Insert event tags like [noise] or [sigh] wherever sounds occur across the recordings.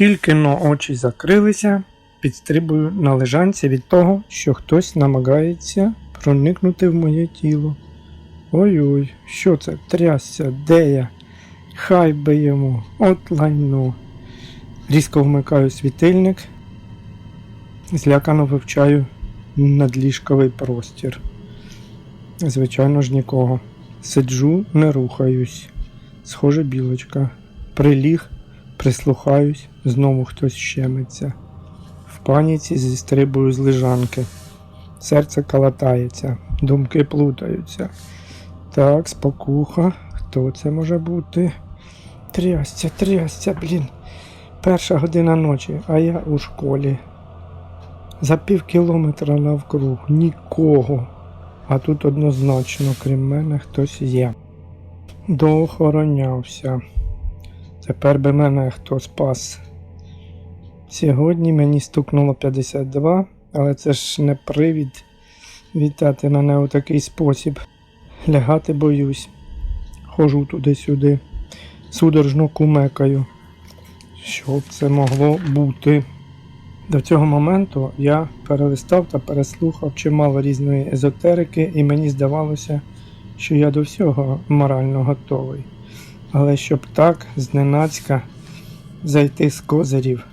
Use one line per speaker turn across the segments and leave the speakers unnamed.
Тільки но очі закрилися, підстрибую на лежанці від того, що хтось намагається проникнути в моє тіло. Ой-ой, що це? Трясся, де я? Хай би йому, от лайно. Різко вмикаю світильник, злякано вивчаю надліжковий простір. Звичайно ж нікого. Сиджу, не рухаюсь. Схоже, білочка. Приліг, прислухаюсь, знову хтось щемиться. В паніці зістрибую з лежанки. Серце калатається, думки плутаються. Так, спокуха. Хто це може бути? Трясця, трясця, блін. Перша година ночі, а я у школі. За пів кілометра навкруг нікого. А тут однозначно, крім мене, хтось є. Доохоронявся. Тепер би мене хто спас. Сьогодні мені стукнуло 52, але це ж не привід вітати мене у такий спосіб. Лягати боюсь. Хожу туди-сюди, судорожно кумекаю. Що б це могло бути? До цього моменту я перелистав та переслухав чимало різної езотерики, і мені здавалося, що я до всього морально готовий. Але щоб так, зненацька, зайти з козирів.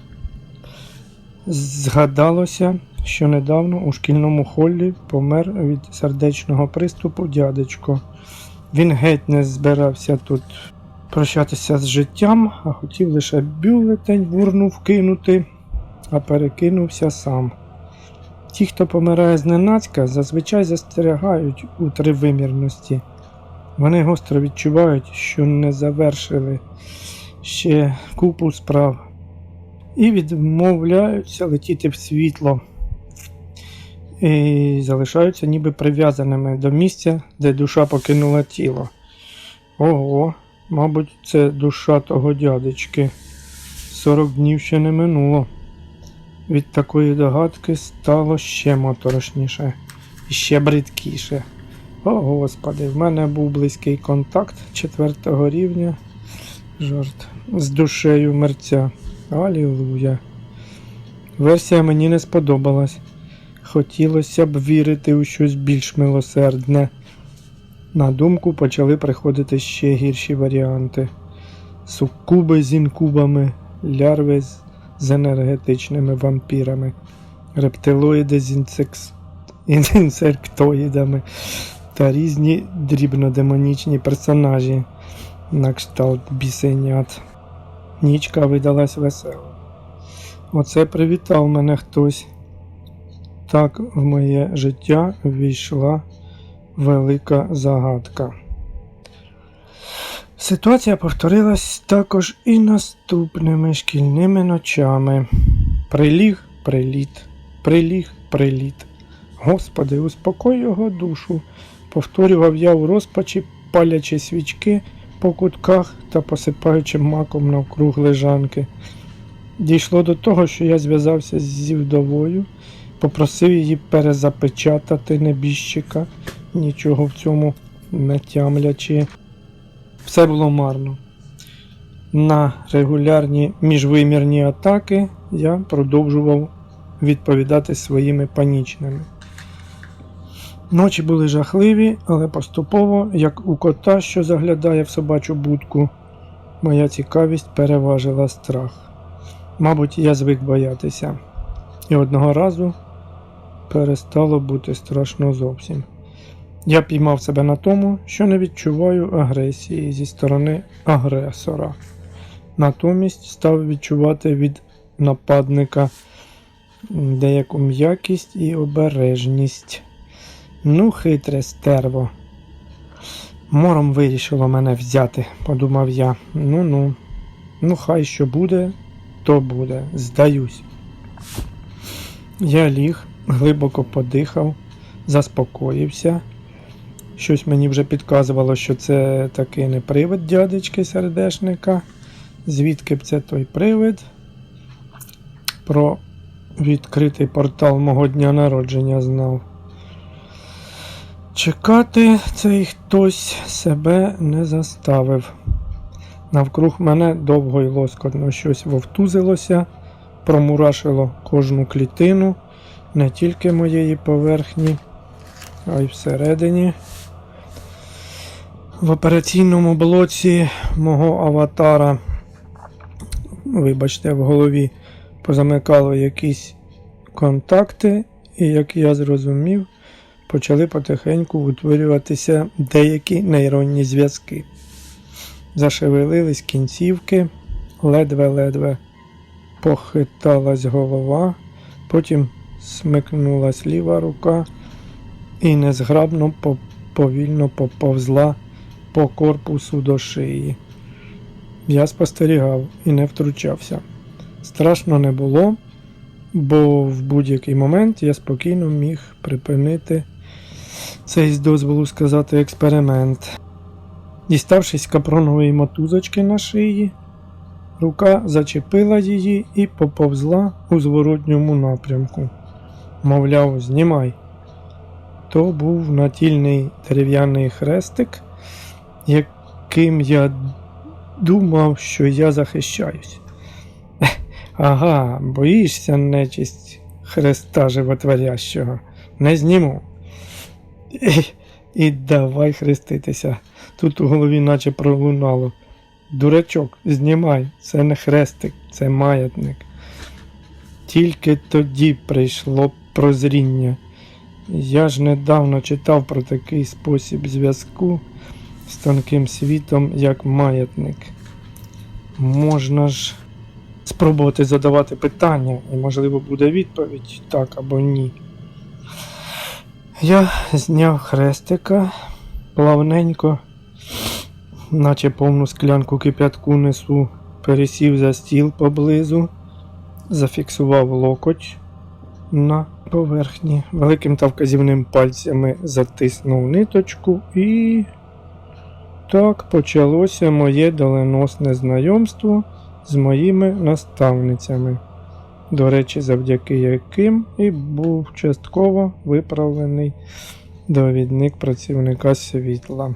Згадалося, що недавно у шкільному холлі помер від сердечного приступу дядечко. Він геть не збирався тут прощатися з життям, а хотів лише бюлетень в урну вкинути, а перекинувся сам. Ті, хто помирає зненацька, зазвичай застерігають у тривимірності. Вони гостро відчувають, що не завершили ще купу справ і відмовляються летіти в світло. І залишаються ніби прив'язаними до місця, де душа покинула тіло. Ого, мабуть, це душа того дядечки. 40 днів ще не минуло. Від такої догадки стало ще моторошніше і ще бридкіше. О, господи, в мене був близький контакт четвертого рівня. Жарт з душею мерця. Алілуя. Версія мені не сподобалась. Хотілося б вірити у щось більш милосердне. На думку почали приходити ще гірші варіанти: суккуби з інкубами, лярви з, енергетичними вампірами, рептилоїди з [laughs] інсектоїдами та різні дрібнодемонічні персонажі на кшталт бісенят. Нічка видалась весела. Оце привітав мене хтось. Так в моє життя ввійшла велика загадка. Ситуація повторилась також і наступними шкільними ночами. Приліг, приліт, приліг, приліт. Господи, успокой його душу, повторював я у розпачі, палячи свічки по кутках та посипаючи маком навкруг лежанки. Дійшло до того, що я зв'язався зі вдовою, попросив її перезапечатати небіжчика, нічого в цьому не тямлячи. Все було марно. На регулярні міжвимірні атаки я продовжував відповідати своїми панічними. Ночі були жахливі, але поступово, як у кота, що заглядає в собачу будку, моя цікавість переважила страх. Мабуть, я звик боятися, і одного разу перестало бути страшно зовсім. Я піймав себе на тому, що не відчуваю агресії зі сторони агресора. Натомість став відчувати від нападника деяку м'якість і обережність. Ну, хитре стерво. Мором вирішило мене взяти, подумав я. Ну ну, ну хай що буде, то буде, здаюсь. Я ліг, глибоко подихав, заспокоївся. Щось мені вже підказувало, що це такий не привид дядечки сердешника. Звідки б це той привид? Про відкритий портал мого дня народження знав. Чекати цей хтось себе не заставив. Навкруг мене довго й лоскотно щось вовтузилося, промурашило кожну клітину, не тільки моєї поверхні, а й всередині. В операційному блоці мого аватара, вибачте, в голові позамикало якісь контакти, і, як я зрозумів, почали потихеньку утворюватися деякі нейронні зв'язки. Зашевелились кінцівки, ледве-ледве похиталась голова, потім смикнулась ліва рука і незграбно повільно поповзла по корпусу до шиї. Я спостерігав і не втручався. Страшно не було, бо в будь-який момент я спокійно міг припинити цей з дозволу сказати експеримент. Діставшись капронової мотузочки на шиї, рука зачепила її і поповзла у зворотньому напрямку. Мовляв, знімай. То був натільний дерев'яний хрестик, яким я думав, що я захищаюсь. [laughs] Ага, боїшся нечисть хреста животворящого. Не зніму. І, давай хреститися. Тут у голові наче пролунало. Дурачок, знімай, це не хрестик, це маятник. Тільки тоді прийшло прозріння. Я ж недавно читав про такий спосіб зв'язку з тонким світом, як маятник. Можна ж спробувати задавати питання, і, можливо, буде відповідь так або ні. Я зняв хрестика плавненько, наче повну склянку кип'ятку несу, пересів за стіл поблизу, зафіксував локоть на поверхні, великим та вказівним пальцями затиснув ниточку і. Так почалося моє доленосне знайомство з моїми наставницями, до речі, завдяки яким і був частково виправлений довідник працівника світла.